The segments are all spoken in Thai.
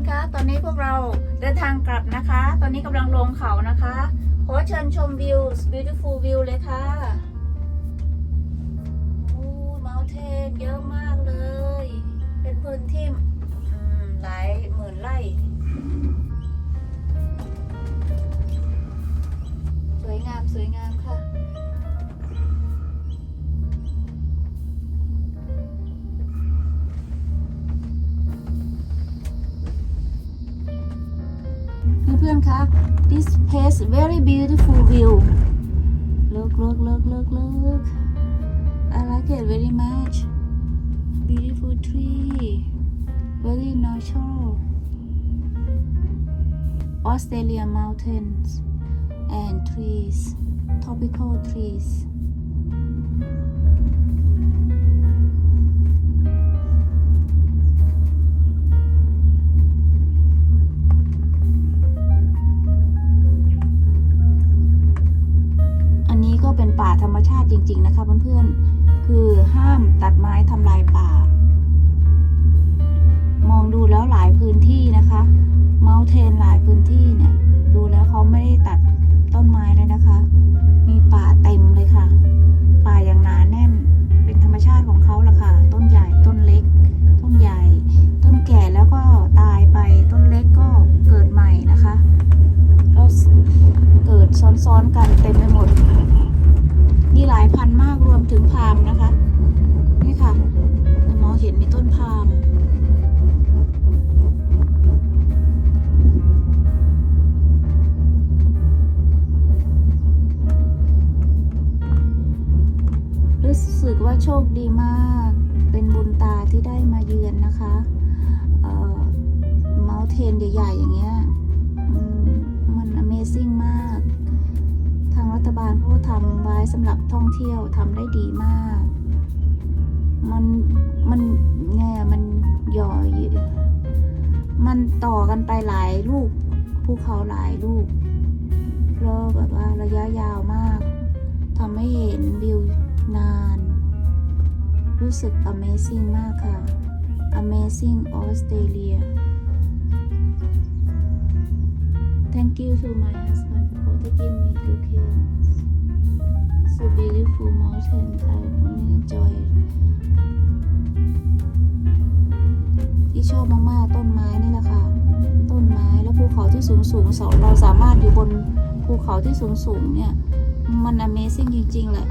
อนๆคะ ตอนนี้พวกเราเดินทางกลับนะคะ ตอนนี้กำลังลงเขานะคะ ขอเชิญชมวิว beautiful view เลยค่ะ โอ้ mountain เยอะมากเลย เป็นพื้นที่หลายหมื่นไร่ สวยงามสวยงามค่ะ พื่อนๆ คะ this place very beautiful view look look look look look I like it very much beautiful tree very natural Australia mountains and trees tropical trees ริง ๆ นะคะเพื่อนๆ คือห้ามตัดไม้ทำลายป่า มองดูแล้วหลายพื้นที่นะคะ เมาเทนหลายพื้นที่ เที่ยวทำได้ดีมาก มันมันไงอะมันหย่อยมันต่อกันไปหลายลูกภูเขาหลายลูกแล้วแบบว่าระยะยาวมากทำให้เห็นวิวนาน รู้สึก Amazing มากค่ะ Amazing Australia Thank you to my husband for taking me to Cairns. And I enjoy ที่ชอบมากๆต้นไม้นี่แหละค่ะ ต้นไม้แล้วภูเขาที่สูงสูงสองเราสามารถอยู่บนภูเขาที่สูงสูงเนี่ย มัน Amazing จริงๆแหละ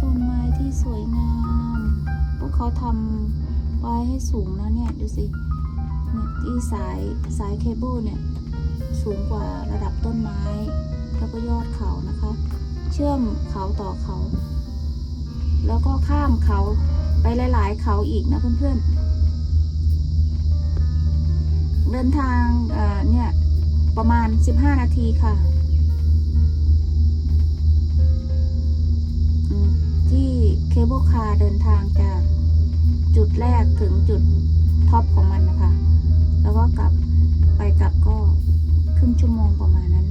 ต้นไม้ที่สวยงามพวกเขาทำไว้ให้สูงนะเนี่ย ดูสิเนี่ยที่สายสายเคเบิลเนี่ย สูงกว่าระดับต้นไม้ แล้วก็ยอดเขานะคะ เชื่อมเขาต่อเขา แล้วก็ข้ามเขาไปหลาย ๆ เขาอีกนะเพื่อนๆ เดินทางเเนี่ยประมาณ 15 นาทีค่ะ ที่เคเบิลคาร์เดินทางจากจุดแรกถึงจุดท็อปของมันนะคะ แล้วก็กลับไปกลับก็ครึ่งชั่วโมงประมาณนั้น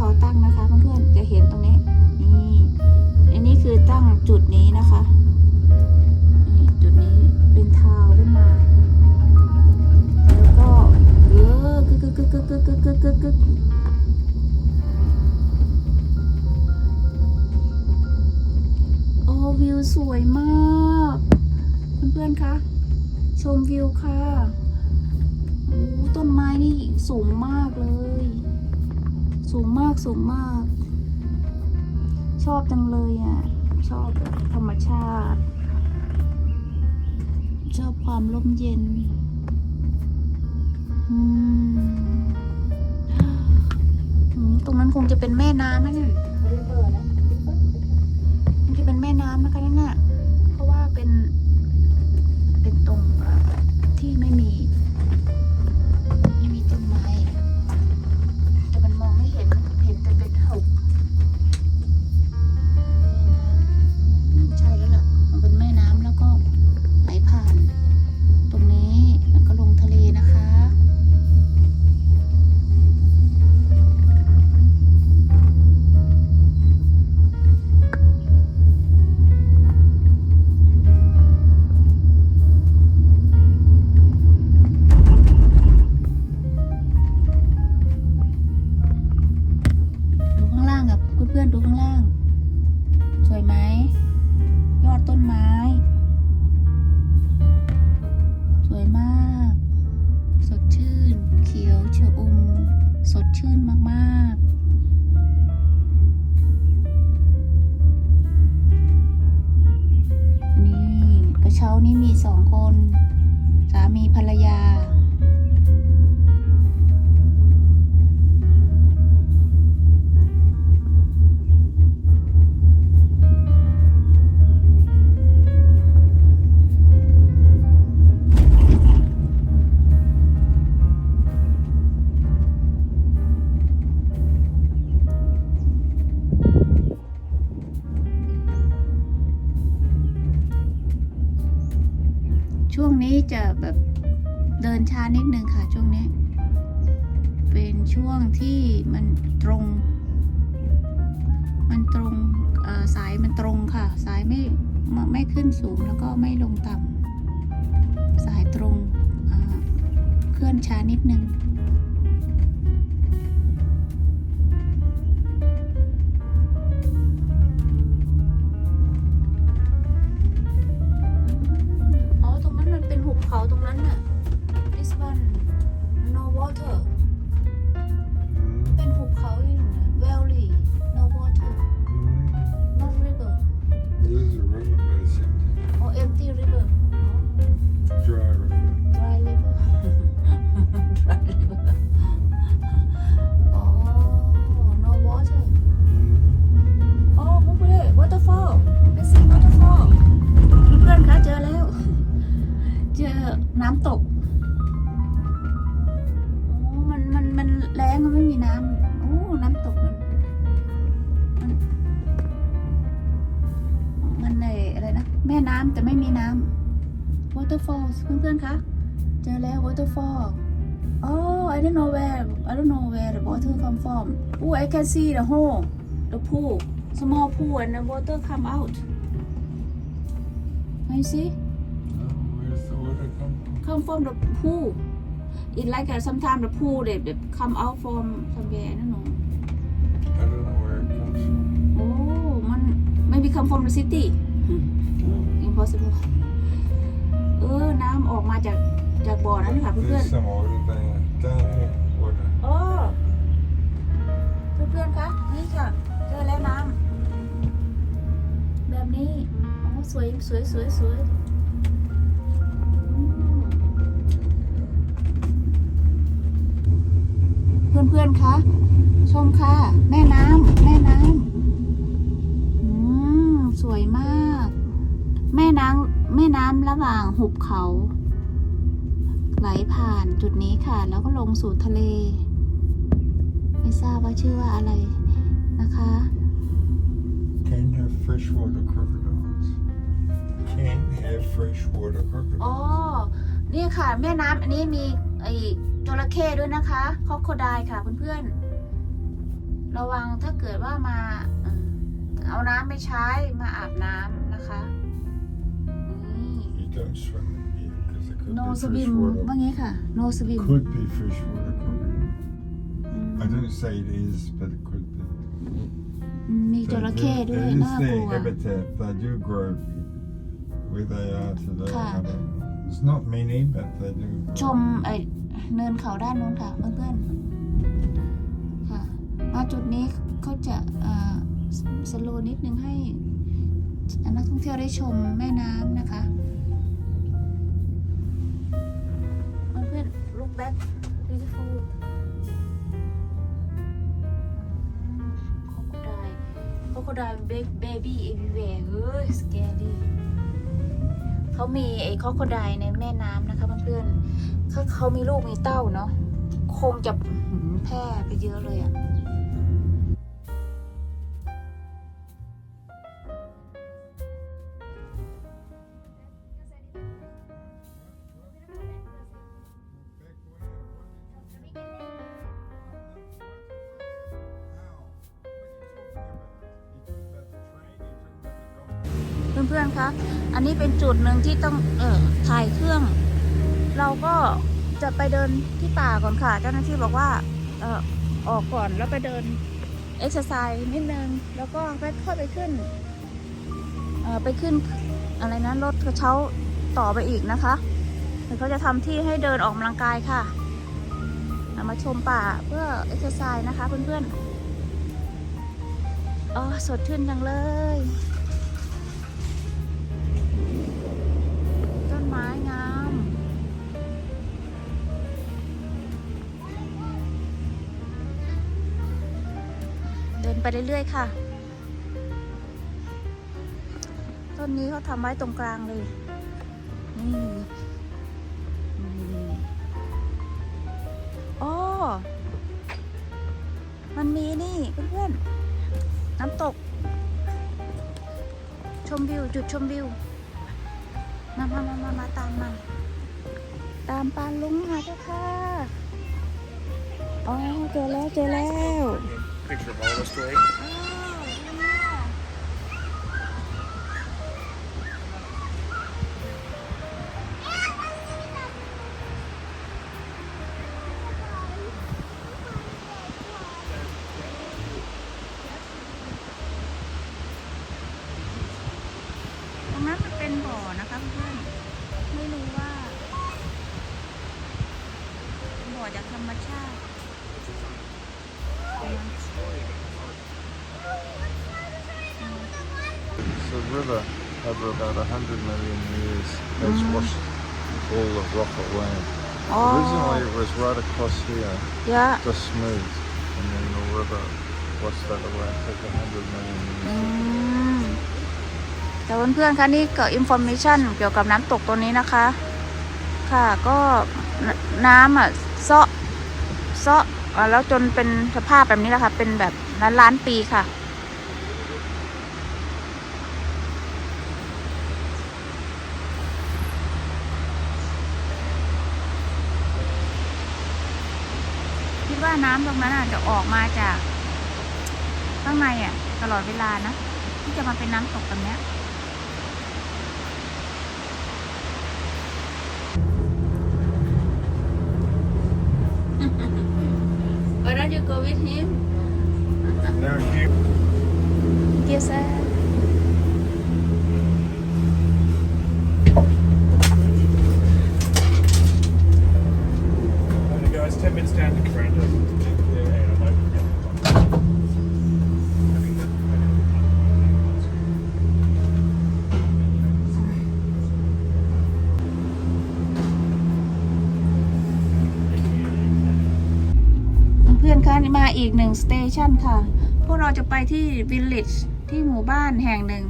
เขาตั้งนะคะเพื่อนๆจะเห็นตรงนี้นี่อันนี้คือตั้งจุดนี้นะคะนี่จุดนี้เป็นทาวขึ้นมา แล้วก็เออกึกกึกกึกกึกกึกกึกกึกกึกกึกโอ้วิวสวยมากเพื่อนๆคะชมวิวค่ะโอ้ต้นไม้นี่สูงมากเลย สูงมากสูงมาก ชอบจังเลยอะ ชอบธรรมชาติ ชอบความร่มเย็นตรงนั้นคงจะเป็นแม่น้ำนะเนี่ยเปิดนะมันจะเป็นแม่น้ำนะคะนั่นน่ะเพราะว่าเป็น เป็นตรงที่ไม่มี ช่วงนี้จะแบบเดินช้านิดนึงค่ะ ช่วงนี้ เป็นช่วงที่มันตรง มันตรงสายมันตรงค่ะ สายไม่ไม่ไม่ขึ้นสูงแล้วก็ไม่ลงต่ำสายตรงเคลื่อนช้านิดนึง เพื่อนๆคะเจอแล้ว waterfall. Oh I don't know where I don't know where the water come from. Oh I can see the hole the pool small pool and the water come out. Can you see? Where's the water come from come from the pool. It like uh, sometimes the pool they, they come out from somewhere I don't know. I don't know where it comes from. Oh maybe come from the city. Impossible. เออน้ำออกมาจากจากบ่อนั้นค่ะเพื่อน There's some water there. Down here, water. ๆโอ้เพื่อนๆคะนี่ค่ะเจอแล้วน้ำแบบนี้อ๋อสวยสวยสวยสวยอืมเพื่อนๆคะชมค่ะ หว่างหุบเขา ไหลผ่านจุดนี้ค่ะ แล้วก็ลงสู่ทะเล ไม่ทราบว่าชื่อว่าอะไรนะคะ Can have freshwater crocodiles. Can have freshwater อ๋อ crocodiles. นี่ค่ะ แม่น้ำอันนี้มีไอ้จระเข้ด้วยนะคะคอกโคไดค่ะเพื่อนๆ ระวังถ้าเกิดว่ามาเอ่อเอาน้ำไม่ใช้มาอาบน้ำนะคะ นี่ You don't swim in here because it could no be swim freshwater. ว่างี้ค่ะ no swim Could be freshwater crocodile. อืม I don't say it is, but it could be. มีจ They ระ do- เข้ ด้วย It is น่ากลั their ว habitat. They do grow where they are today. ค่ะ. I don't know. There's not many, but they do. ช grow. มไอเนินเขาด้านนู้นค่ะเพื่อนๆค่ะมาจุดนี้เขาจะสโลนิดนึงให้นักท่องเที่ยวได้ชมแม่น้ำนะคะ back beautiful คอโคไดคอโคได baby everywhere เฮ้ย scary เขามีไอ้คอโคไดในแม่น้ำนะคะเพื่อนๆเขาเขามีลูกมีเต้าเนาะคงจะแพร่ไปเยอะเลยอะ่ เพื่อนๆคะ อันนี้เป็นจุดหนึ่งที่ต้องเอ่อถ่ายเครื่อง เราก็จะไปเดินที่ป่าก่อนค่ะ เจ้าหน้าที่บอกว่าเอ่อออกก่อนแล้วไปเดินเอ็กซ์ไซส์นิดนึง แล้วก็ไปค่อยไปขึ้นเอ่อไปขึ้นอะไรนะรถกระเช้าต่อไปอีกนะคะเดี๋ยวเขาจะทำที่ให้เดินออกกำลังกายค่ะามาชมป่าเพื่อเอ็กซ์ไซส์นะคะเพื่อนๆอ๋อสดชื่นจังเลย ไปเรื่อยๆค่ะ ต้นนี้เขาทำไว้ตรงกลางเลย นี่นี่โอ้มันมีนี่เพื่อนๆ น้ำตก ชมวิว จุดชมวิว มามามามามาตามมาตามปานลุงมาเจ้าค่ะ อ๋อ เจอแล้ว เจอแล้ว Picture of all of us today. อ้าว เนี่ยตรงนั้นมันเป็นบ่อนะคะเพื่อนไม่รู้ว่าบ่อจากธรรมชาติ It's a river over about a hundred million years that's Mm. washed all the rock away. อ๋อ Originally it was right across here, เยอะ just smooth, and then the river washed that away. It took a hundred million อื years. มแต่เพื่อนๆคะนี่เกิดอินโฟมชันเกี่ยวกับน้ำตกตัวนี้นะคะ ค่ะก็นน้ำอะเซาะเซาะอะแล้วจนเป็นสภาพแบบนี้แหละค่ะ เป็นแบบล้านล้านๆปีค่ะ คิดว่า น้ำตรงนั้นอาจจะออกมาจาก ข้างในอะ ตลอดเวลานะ ที่จะมาเป็นน้ำตกแบบเนี้ย Why don't you go with him? Now you Yes, sir. อีกหนึ่งสเตชันค่ะ พวกเราจะไปที่วิลเลจที่หมู่บ้านแห่งหนึ่ง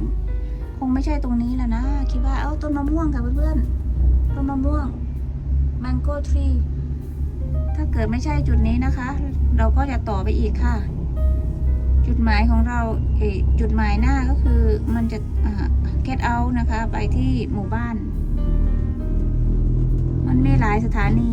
คงไม่ใช่ตรงนี้แล้วนะ คิดว่า เอ้าต้นมะม่วงค่ะเพื่อนๆ ต้นมะม่วง mango tree ถ้าเกิดไม่ใช่จุดนี้นะคะ เราก็จะต่อไปอีกค่ะ จุดหมายของเราเอจุดหมายหน้าก็คือมันจะอ่า get out นะคะ ไปที่หมู่บ้าน มันมีหลายสถานี